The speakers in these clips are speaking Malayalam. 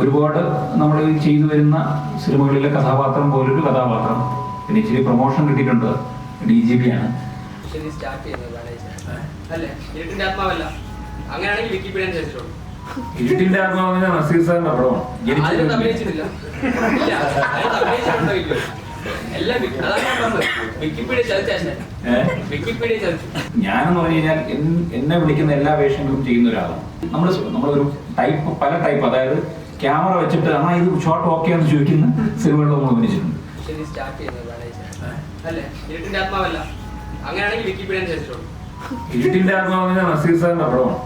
ഒരുപാട് നമ്മൾ ചെയ്തു വരുന്ന സിനിമകളിലെ കഥാപാത്രം പോലൊരു കഥാപാത്രം. പിന്നെ ഇച്ചിരി പ്രൊമോഷൻ കിട്ടിയിട്ടുണ്ട് ഡി ജി പി ആണ്. ഇരുട്ടിന്റെ ആത്മാവ് നസീർ സാറിന്റെ പടമാണ് ഞാനെന്ന് പറഞ്ഞു കഴിഞ്ഞാൽ എന്നെ വിളിക്കുന്ന എല്ലാ വേഷങ്ങളും ചെയ്യുന്ന ഒരാളാണ്. നമ്മൾ നമ്മളൊരു ടൈപ്പ് പല ടൈപ്പ് അതായത് ക്യാമറ വെച്ചിട്ട് ആ ഇത് ഷോട്ട് ഓക്കെ എന്ന് ചോദിക്കുന്ന സിനിമകളിൽ നമ്മൾ അഭിനയിച്ചിട്ടുണ്ട്. ഇരുട്ടിന്റെ ആത്മാവിന് നസീർ സാറിന്റെ പടമാണ്.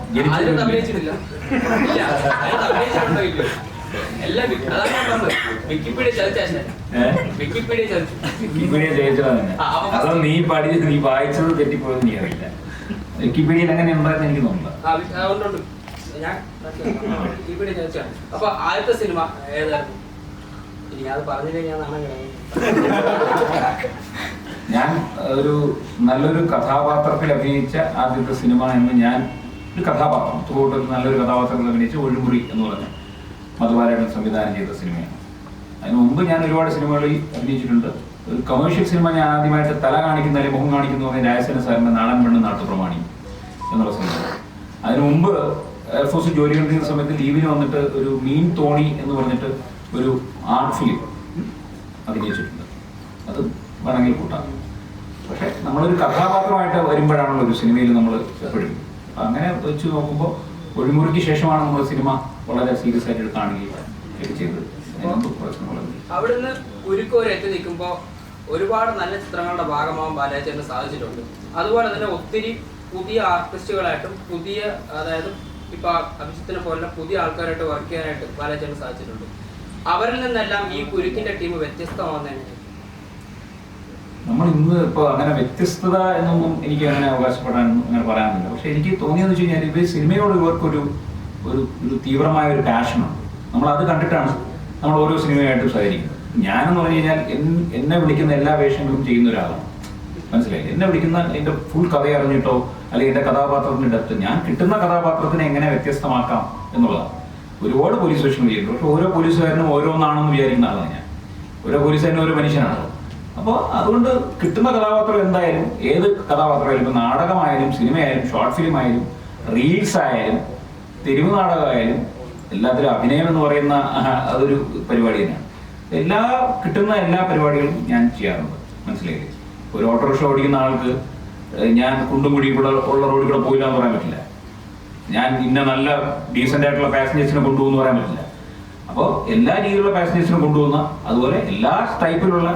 എല്ലാം വിക്കിപീഡിയ വിക്കിപീഡിയ ചതിച്ചു അതോ നീ പഠി നീ വായിച്ചത് തെറ്റിപ്പോയത് നീ അറിയില്ല. വിക്കിപീഡിയയിൽ അങ്ങനെ ഉണ്ടായിരുന്നു എനിക്ക് തോന്നുന്നു. ഞാൻ വിക്കിപീഡിയ ചതിച്ചാണ് അപ്പൊ ആദ്യത്തെ സിനിമ ഏതായിരുന്നു? ഇനി അത് ഞാൻ നാണം കിടന്നു ഞാൻ ഒരു നല്ലൊരു കഥാപാത്രത്തിൽ അഭിനയിച്ച ആദ്യത്തെ സിനിമ എന്ന് ഞാൻ ഒരു കഥാപാത്രം നല്ലൊരു കഥാപാത്രത്തിൽ അഭിനയിച്ച ഒഴിമുറി എന്ന് പറഞ്ഞ. മധുബാലയുടെ സംവിധാനം ചെയ്ത സിനിമയാണ്. അതിന് മുമ്പ് ഞാൻ ഒരുപാട് സിനിമകളിൽ അഭിനയിച്ചിട്ടുണ്ട്. ഒരു കമേഴ്ഷ്യൽ സിനിമ ഞാൻ ആദ്യമായിട്ട് തല കാണിക്കുന്ന അല്ലെങ്കിൽ മുഖം കാണിക്കുന്ന പറഞ്ഞ രാജസേന സാറിന്റെ നാടൻ പെണ്ണ് നാട്ടുപ്രമാണി എന്നുള്ള സിനിമ. അതിന് മുമ്പ് എയർഫോഴ്സ് ജോലി കണ്ടിരുന്ന സമയത്ത് ലീവിന് വന്നിട്ട് ഒരു മീൻ തോണി എന്ന് പറഞ്ഞിട്ട് ഒരു ആർട്ട് ഫിലിം അഭിനയിച്ചിട്ടുണ്ട്. അത് വേണമെങ്കിൽ കൂട്ടാം. പക്ഷെ നമ്മളൊരു കഥാപാത്രമായിട്ട് വരുമ്പോഴാണല്ലോ ഒരു സിനിമയിൽ നമ്മൾ എപ്പോഴും അങ്ങനെ വെച്ച് നോക്കുമ്പോൾ ഒഴിമുറിക്ക് ശേഷമാണ് നമ്മൾ സിനിമ വളരെ സീരിയസ് ആയിട്ട് കാണുകയും ഒക്കെ ചെയ്തത് അവിടുന്ന് ഉരുക്കോരെ എത്തി നിൽക്കുമ്പോ ഒരുപാട് നല്ല ചിത്രങ്ങളുടെ ഭാഗമാവാൻ ബാലാചേട്ടന് സാധിച്ചിട്ടുണ്ട്. അതുപോലെ തന്നെ ഒത്തിരി പുതിയ ആർട്ടിസ്റ്റുകളായിട്ടും പുതിയ അതായത് ഇപ്പൊ അഭിജിത്തിനെ പോലെ പുതിയ ആൾക്കാരായിട്ട് വർക്ക് ചെയ്യാനായിട്ട് ബാലാചേട്ടന് സാധിച്ചിട്ടുണ്ട്. അവരിൽ നിന്നെല്ലാം ഈ കുരുക്കിന്റെ ടീം വ്യത്യസ്തമാവുന്നതിന് നമ്മൾ ഇന്ന് ഇപ്പോൾ അങ്ങനെ വ്യത്യസ്തത എന്നൊന്നും എനിക്ക് അങ്ങനെ അവകാശപ്പെടാൻ അങ്ങനെ പറയാനില്ല. പക്ഷെ എനിക്ക് തോന്നിയെന്ന് വെച്ച് കഴിഞ്ഞാൽ ഇവർ സിനിമയോട് ഇവർക്കൊരു ഒരു ഒരു തീവ്രമായ ഒരു പാഷനാണ് നമ്മൾ അത് കണ്ടിട്ടാണ് നമ്മൾ ഓരോ സിനിമയായിട്ട് സഹകരിക്കുന്നത്. ഞാനെന്ന് പറഞ്ഞു കഴിഞ്ഞാൽ എന്നെ വിളിക്കുന്ന എല്ലാ വേഷങ്ങളും ചെയ്യുന്ന ഒരാളാണ്. മനസ്സിലായി എന്നെ വിളിക്കുന്ന എന്റെ ഫുൾ കഥ അറിഞ്ഞിട്ടോ അല്ലെങ്കിൽ എന്റെ കഥാപാത്രത്തിന്റെ ഡെപ്ത് ഞാൻ കിട്ടുന്ന കഥാപാത്രത്തിനെ എങ്ങനെ വ്യത്യസ്തമാക്കാം എന്നുള്ളതാണ്. ഒരുപാട് പോലീസ് വേഷങ്ങൾ ചെയ്തിട്ടുണ്ട് പക്ഷെ ഓരോ പോലീസുകാരനും ഓരോന്നാണെന്ന് വിചാരിക്കുന്ന ആളാണ് ഞാൻ. ഓരോ പോലീസുകാരനും ഓരോ മനുഷ്യനാണല്ലോ അപ്പോൾ അതുകൊണ്ട് കിട്ടുന്ന കഥാപാത്രം എന്തായാലും ഏത് കഥാപാത്രമായാലും നാടകമായാലും സിനിമയായാലും ഷോർട്ട് ഫിലിം ആയാലും റീൽസ് ആയാലും തെരുവ് നാടകമായാലും എല്ലാത്തിലും അഭിനയം എന്ന് പറയുന്ന അതൊരു പരിപാടി തന്നെയാണ്. എല്ലാ കിട്ടുന്ന എല്ലാ പരിപാടികളും ഞാൻ ചെയ്യാറുണ്ട്. മനസ്സിലായില്ലേ? ഒരു ഓട്ടോറിക്ഷ ഓടിക്കുന്ന ആൾക്ക് ഞാൻ കുണ്ടുമുടി കൂടെ ഉള്ള റോഡിൽ കൂടെ പോയില്ല എന്ന് പറയാൻ പറ്റില്ല. ഞാൻ ഇന്ന നല്ല ഡീസെന്റ് ആയിട്ടുള്ള പാസഞ്ചേഴ്സിനെ കൊണ്ടുപോകുന്നു പറയാൻ പറ്റില്ല. അപ്പോൾ എല്ലാ രീതിയിലുള്ള പാസഞ്ചേഴ്സിനെ കൊണ്ടുപോകുന്ന അതുപോലെ എല്ലാ ടൈപ്പിലുള്ള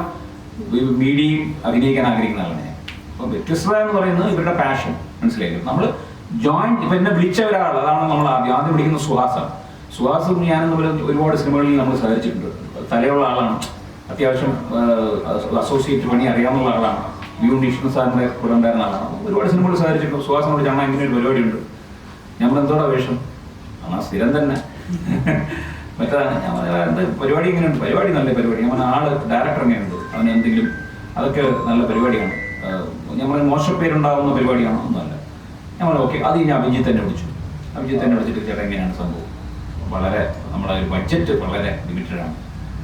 മീഡിയയും അഭിനയിക്കാൻ ആഗ്രഹിക്കുന്ന ആളാണ് ഞാൻ. അപ്പോൾ വ്യത്യസ്തത എന്ന് പറയുന്നത് ഇവരുടെ പാഷൻ മനസ്സിലായില്ലേ? നമ്മൾ ജോയിന്റ് ഇപ്പം എന്നെ വിളിച്ച ഒരാൾ അതാണ് നമ്മൾ ആദ്യം ആദ്യം വിളിക്കുന്ന സുഹാസാണ് സുഹാസും ഞാനും ഒരുപാട് സിനിമകളിൽ നമ്മൾ സഹകരിച്ചിട്ടുണ്ട്. തലയുള്ള ആളാണ്. അത്യാവശ്യം അസോസിയേറ്റ് പണി അറിയാവുന്ന ആളാണ്. വി ഉണ്ണീഷ്ണ സാറിന്റെ കൂടെ ഉണ്ടായിരുന്ന ആളാണ്. ഒരുപാട് സിനിമകൾ സഹകരിച്ചിട്ടുണ്ട്. സുഹാസിനോട് ചാണ ഇങ്ങനെ ഒരു പരിപാടിയുണ്ട്. നമ്മൾ എന്തോടാ വേഷം? ആ സ്ഥിരം തന്നെ. മറ്റേതാണ് ഞാൻ എന്ത് പരിപാടി ഇങ്ങനെയുണ്ട് പരിപാടി നല്ല പരിപാടി. ഞാൻ ആൾ ഡയറക്ടർ എങ്ങനെയുണ്ട് അവന് എന്തെങ്കിലും അതൊക്കെ നല്ല പരിപാടിയാണ്. ഞമ്മളെ മോശം പേരുണ്ടാകുന്ന പരിപാടിയാണോ ഒന്നുമല്ല. പറഞ്ഞു ഓക്കെ അത് ഇനി അഭിജിത്ത് തന്നെ വിളിച്ചു. അഭിജിത്ത് തന്നെ വിളിച്ചിട്ട് ചേട്ടാ എങ്ങനെയാണ് സംഭവം? വളരെ നമ്മുടെ ഒരു ബഡ്ജറ്റ് വളരെ ലിമിറ്റഡ് ആണ്.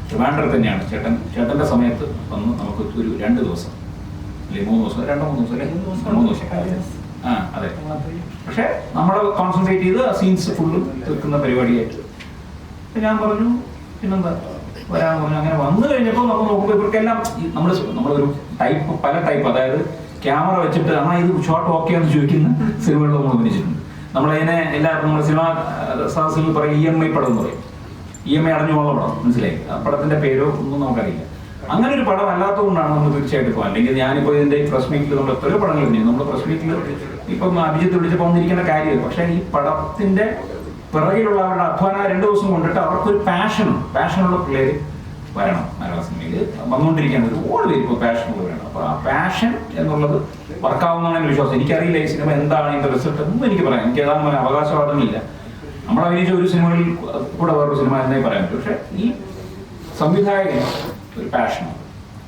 ട്രിവാൻഡ്രം തന്നെയാണ്. ചേട്ടൻ ചേട്ടന്റെ സമയത്ത് വന്ന് നമുക്ക് ഒരു രണ്ട് ദിവസം അല്ലെങ്കിൽ മൂന്ന് ദിവസം രണ്ടോ മൂന്ന് ദിവസം അല്ലെങ്കിൽ മൂന്ന് ദിവസം ആ അതെ. പക്ഷേ നമ്മൾ കോൺസെൻട്രേറ്റ് ചെയ്ത് സീൻസ് ഫുള്ള് തീർക്കുന്ന പരിപാടിയായിട്ട്. ഞാൻ പറഞ്ഞു പിന്നെന്താ? വരാൻ പറഞ്ഞു അങ്ങനെ വന്നു കഴിഞ്ഞപ്പോൾ നമ്മൾ നോക്കുമ്പോൾ ഇവർക്കെല്ലാം നമ്മൾ നമ്മളൊരു ടൈപ്പ് പല ടൈപ്പ് അതായത് ക്യാമറ വെച്ചിട്ട് ആ ഇത് ഷോട്ട് ഓക്കെ എന്ന് ചോദിക്കുന്ന സിനിമകളിൽ നമ്മൾ അഭിനയിച്ചിട്ടുണ്ട്. നമ്മളതിനെ എല്ലാ നമ്മുടെ സിനിമാ സദസ്സിൽ പറയും ഇ എം ഐ പടം എന്ന് പറയും. ഇ എം ഐ അടഞ്ഞുള്ള പടം മനസ്സിലായി? പടത്തിന്റെ പേരോ ഒന്നും നമുക്കറിയില്ല. അങ്ങനെ ഒരു പടം അല്ലാത്തതുകൊണ്ടാണ് നമ്മൾ തീർച്ചയായിട്ടും പോകുക അല്ലെങ്കിൽ ഞാനിപ്പോൾ ഇതിന്റെ പ്രസ് മീറ്റിൽ നമ്മൾ എത്രയോ പടങ്ങൾ ഉണ്ട് നമ്മുടെ പ്രസ് മീറ്റിൽ ഇപ്പം അഭിജിത്ത് വിളിച്ചപ്പോൾ വന്നിരിക്കേണ്ട കാര്യമില്ല. പക്ഷേ ഈ പടത്തിന്റെ പിറകിലുള്ള അവരുടെ അധ്വാനം രണ്ട് ദിവസം കൊണ്ടിട്ട് അവർക്കൊരു പാഷനും പാഷനുള്ള പിള്ളേര് വരണം മലയാള സിനിമയിൽ വന്നുകൊണ്ടിരിക്കാൻ ഒരുപാട് പേര് ഇപ്പോൾ ആ പാഷൻ എന്നുള്ളത് വർക്കാവുന്നതാണ് എന്റെ വിശ്വാസം. എനിക്കറിയില്ല ഈ സിനിമ എന്താണ് ഇതിന്റെ റിസൾട്ട് ഒന്നും എനിക്ക് പറയാം എനിക്ക് ഏതാണ് പറയാൻ അവകാശവാദമില്ല. നമ്മൾ അഭിനയിച്ച ഒരു സിനിമകളിൽ കൂടെ വേറൊരു സിനിമ എന്നേ പറയാൻ പറ്റും. പക്ഷേ ഈ സംവിധായകൻ ഒരു പാഷനാണ്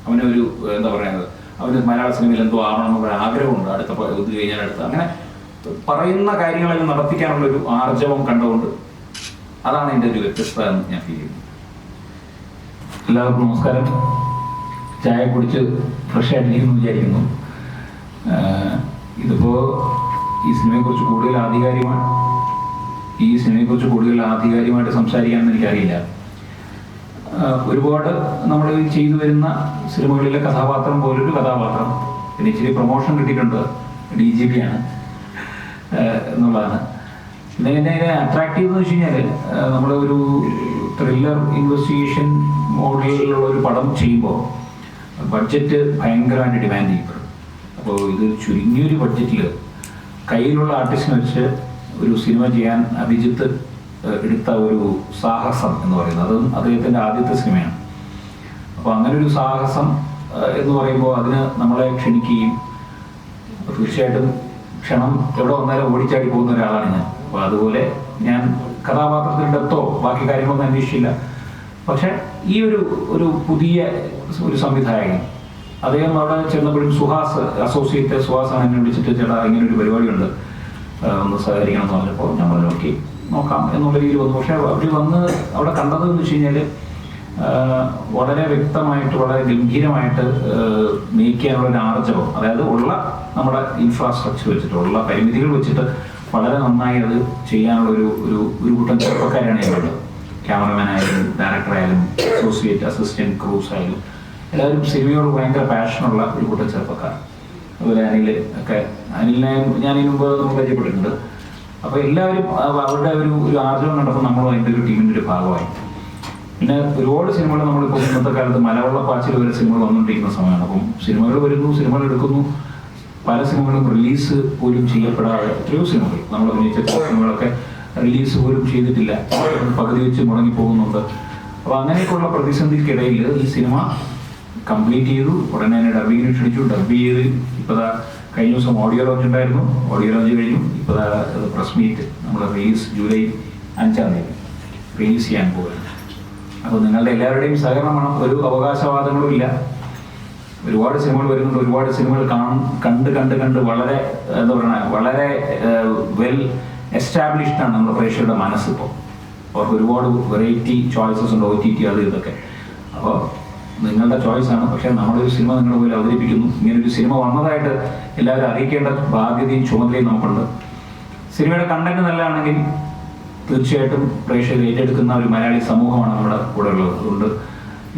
അവനൊരു എന്താ പറയുന്നത് അവന് മലയാള സിനിമയിൽ എന്തോ ആവണമെന്നുള്ള ആഗ്രഹമുണ്ട്. അടുത്ത ഇത് കഴിഞ്ഞാൽ അടുത്ത്. അങ്ങനെ പറയുന്ന കാര്യങ്ങളെല്ലാം നടത്തിക്കാനുള്ള ഒരു ആർജവം കണ്ടുകൊണ്ട് അതാണ് എന്റെ ഒരു വ്യത്യസ്തത എന്ന് ഞാൻ ഫീൽ ചെയ്യുന്നത് എല്ലാവർക്കും നമസ്കാരം. ചായ കുടിച്ച് ഫ്രഷ് ആയിട്ടിരിക്കുന്നു വിചാരിക്കുന്നു. ഇതിപ്പോ ഈ സിനിമയെക്കുറിച്ച് കൂടുതൽ ആധികാരികമാണ് ഈ സിനിമയെ സിനിമയെക്കുറിച്ച് കൂടുതൽ ആധികാരികമായിട്ട് സംസാരിക്കാമെന്ന് എനിക്കറിയില്ല. ഒരുപാട് നമ്മൾ ചെയ്തു വരുന്ന സിനിമകളിലെ കഥാപാത്രം പോലൊരു കഥാപാത്രം. പിന്നെ ഇച്ചിരി പ്രൊമോഷൻ കിട്ടിയിട്ടുണ്ട് ഡി ജി പി ആണ്. എന്നുള്ളതാണ്. പിന്നെ എന്നെ അട്രാക്റ്റീവ് എന്ന് വെച്ച് കഴിഞ്ഞാൽ നമ്മൾ ഒരു ത്രില്ലർ ഇൻവെസ്റ്റിഗേഷൻ മോഡലിലുള്ള ഒരു പടം ചെയ്യുമ്പോൾ ബഡ്ജറ്റ് ഭയങ്കരമായിട്ട് ഡിമാൻഡ് ചെയ്യപ്പെടും. അപ്പോൾ ഇത് ചുരുങ്ങിയൊരു ബഡ്ജറ്റിൽ കയ്യിലുള്ള ആർട്ടിസ്റ്റിനെ വെച്ച് ഒരു സിനിമ ചെയ്യാൻ അഭിജിത്ത് എടുത്ത ഒരു സാഹസം എന്ന് പറയുന്നത്. അതും അദ്ദേഹത്തിന്റെ ആദ്യത്തെ സിനിമയാണ് അപ്പോൾ അങ്ങനെ ഒരു സാഹസം എന്ന് പറയുമ്പോൾ അതിന് നമ്മളെ ക്ഷണിക്കുകയും തീർച്ചയായിട്ടും ക്ഷണം എവിടെ വന്നാലും ഓടിച്ചാടി പോകുന്ന ഒരാളാണ് ഞാൻ. അപ്പോൾ അതുപോലെ ഞാൻ കഥാപാത്രത്തിന്റെ ഡെത്തോ ബാക്കി കാര്യങ്ങളൊന്നും അന്വേഷിച്ചില്ല. പക്ഷെ ഈ ഒരു ഒരു പുതിയ ഒരു സംവിധായകൻ. അദ്ദേഹം അവിടെ ചെന്നപ്പോഴും സുഹാസ് അസോസിയേറ്റ് സുഹാസ് എന്നെ വിളിച്ചിട്ട് ചേട്ടാ ഇങ്ങനെ ഒരു പരിപാടിയുണ്ട്. ഒന്ന് സഹകരിക്കണം എന്ന് പറഞ്ഞപ്പോൾ ഞാൻ പറഞ്ഞു ഓക്കെ നോക്കാം എന്നുള്ള രീതിയിൽ വന്നു. പക്ഷേ അവർ വന്ന് അവിടെ കണ്ടതെന്ന് വെച്ച് കഴിഞ്ഞാൽ വളരെ വ്യക്തമായിട്ട് വളരെ ഗംഭീരമായിട്ട് നീക്കാനുള്ള ഒരു ആർജവം അതായത് ഉള്ള നമ്മുടെ ഇൻഫ്രാസ്ട്രക്ചർ വെച്ചിട്ട് ഉള്ള പരിമിതികൾ വെച്ചിട്ട് വളരെ നന്നായി അത് ചെയ്യാനുള്ള ഒരു ഒരു കൂട്ടം ചെറുപ്പക്കാരാണ് ഞങ്ങളുള്ളത് ക്യാമറമാൻ ആയാലും ഡയറക്ടർ ആയാലും അസോസിയേറ്റ് അസിസ്റ്റന്റ് ക്രൂസ് ആയാലും എല്ലാവരും സിനിമയോട് ഭയങ്കര പാഷനുള്ള ഒരു കൂട്ടം ചെറുപ്പക്കാർ. അതുപോലെ അനിൽ ഒക്കെ അനിലിനെ ഞാൻ ഇതിനു മുമ്പ് നമ്മൾ പരിചയപ്പെട്ടിട്ടുണ്ട്. അപ്പോൾ എല്ലാവരും അവരുടെ ഒരു ഒരു ആർജവം കണ്ടപ്പോൾ നമ്മളും അതിന്റെ ഒരു ടീമിന്റെ ഒരു ഭാഗമായി. പിന്നെ ഒരുപാട് സിനിമകൾ നമ്മളിപ്പോൾ ഇന്നത്തെ കാലത്ത് മലവെള്ള പാച്ചിൽ വരെ സിനിമകൾ വന്നുകൊണ്ടിരിക്കുന്ന സമയമാണ്. അപ്പം സിനിമകൾ വരുന്നു സിനിമകൾ എടുക്കുന്നു. പല സിനിമകളും റിലീസ് പോലും ചെയ്യപ്പെടാതെ എത്രയോ സിനിമകൾ നമ്മൾ അഭിനയിച്ച സിനിമകളൊക്കെ റിലീസ് പോലും ചെയ്തിട്ടില്ല. പകുതി വെച്ച് മുടങ്ങി പോകുന്നുണ്ട്. അപ്പോൾ അങ്ങനെയൊക്കെയുള്ള പ്രതിസന്ധിക്കിടയിൽ ഈ സിനിമ കംപ്ലീറ്റ് ചെയ്തു. ഉടനെ തന്നെ ഡബിങ്ങിന് ക്ഷണിച്ചു ഡബ് ചെയ്ത് ഇപ്പോൾ കഴിഞ്ഞ ദിവസം ഓഡിയോ ലോഞ്ച് ഉണ്ടായിരുന്നു. ഓഡിയോ ലോഞ്ച് കഴിഞ്ഞു. ഇപ്പോൾ പ്രസ് മീറ്റ് നമ്മൾ റിലീസ് ജൂലൈ അഞ്ചാം തീയതി. റിലീസ് ചെയ്യാൻ പോവുകയാണ്. അപ്പോൾ നിങ്ങളുടെ എല്ലാവരുടെയും സഹകരണമാണ്. ഒരു അവകാശവാദങ്ങളും ഇല്ല. ഒരുപാട് സിനിമകൾ വരുന്നുണ്ട്. ഒരുപാട് സിനിമകൾ കാണും. കണ്ട് കണ്ട് കണ്ട് വളരെ എന്താ പറയുക വളരെ വെൽ എസ്റ്റാബ്ലിഷ്ഡ് ആണ് നമ്മുടെ പ്രേക്ഷകരുടെ മനസ്സിപ്പോൾ അവർക്ക് ഒരുപാട് വെറൈറ്റി ചോയ്സസ് ഉണ്ട് ഒ ടി ടി അത് ഇതൊക്കെ. അപ്പോൾ നിങ്ങളുടെ ചോയ്സ് ആണ്. പക്ഷേ നമ്മളൊരു സിനിമ നിങ്ങളുടെ പോലെ അവതരിപ്പിക്കുന്നു. ഇങ്ങനൊരു സിനിമ വന്നതായിട്ട് എല്ലാവരും അറിയിക്കേണ്ട ബാധ്യതയും ചുമതലയും നമുക്കുണ്ട്. സിനിമയുടെ കണ്ടന്റ് നല്ലതാണെങ്കിൽ തീർച്ചയായിട്ടും പ്രേക്ഷകർ ഏറ്റെടുക്കുന്ന ഒരു മലയാളി സമൂഹമാണ് നമ്മുടെ കൂടെ ഉള്ളത്. അതുകൊണ്ട്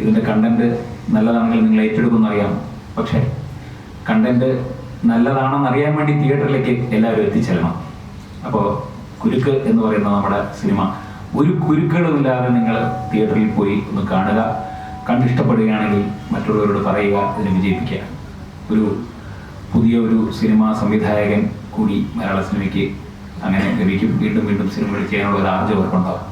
ഇതിന്റെ കണ്ടന്റ് നല്ലതാണെങ്കിൽ നിങ്ങൾ ഏറ്റെടുക്കുമെന്ന് അറിയാം. പക്ഷേ കണ്ടന്റ് നല്ലതാണെന്ന് അറിയാൻ വേണ്ടി തിയേറ്ററിലേക്ക് എല്ലാവരും എത്തിച്ചെല്ലണം. അപ്പോൾ കുരുക്ക് എന്ന് പറയുന്ന നമ്മുടെ സിനിമ. ഒരു കുരുക്കളില്ലാതെ നിങ്ങൾ തിയേറ്ററിൽ പോയി ഒന്ന് കാണുക കണ്ടിഷ്ടപ്പെടുകയാണെങ്കിൽ മറ്റുള്ളവരോട് പറയുക ഇതിനെ വിജയിപ്പിക്കുക. ഒരു പുതിയ ഒരു സിനിമാ സംവിധായകൻ കൂടി മലയാള സിനിമയ്ക്ക് അങ്ങനെ ലഭിക്കും. വീണ്ടും വീണ്ടും സിനിമകൾ ചെയ്യാനുള്ള ഒരു ആർജവർക്കുണ്ടാവും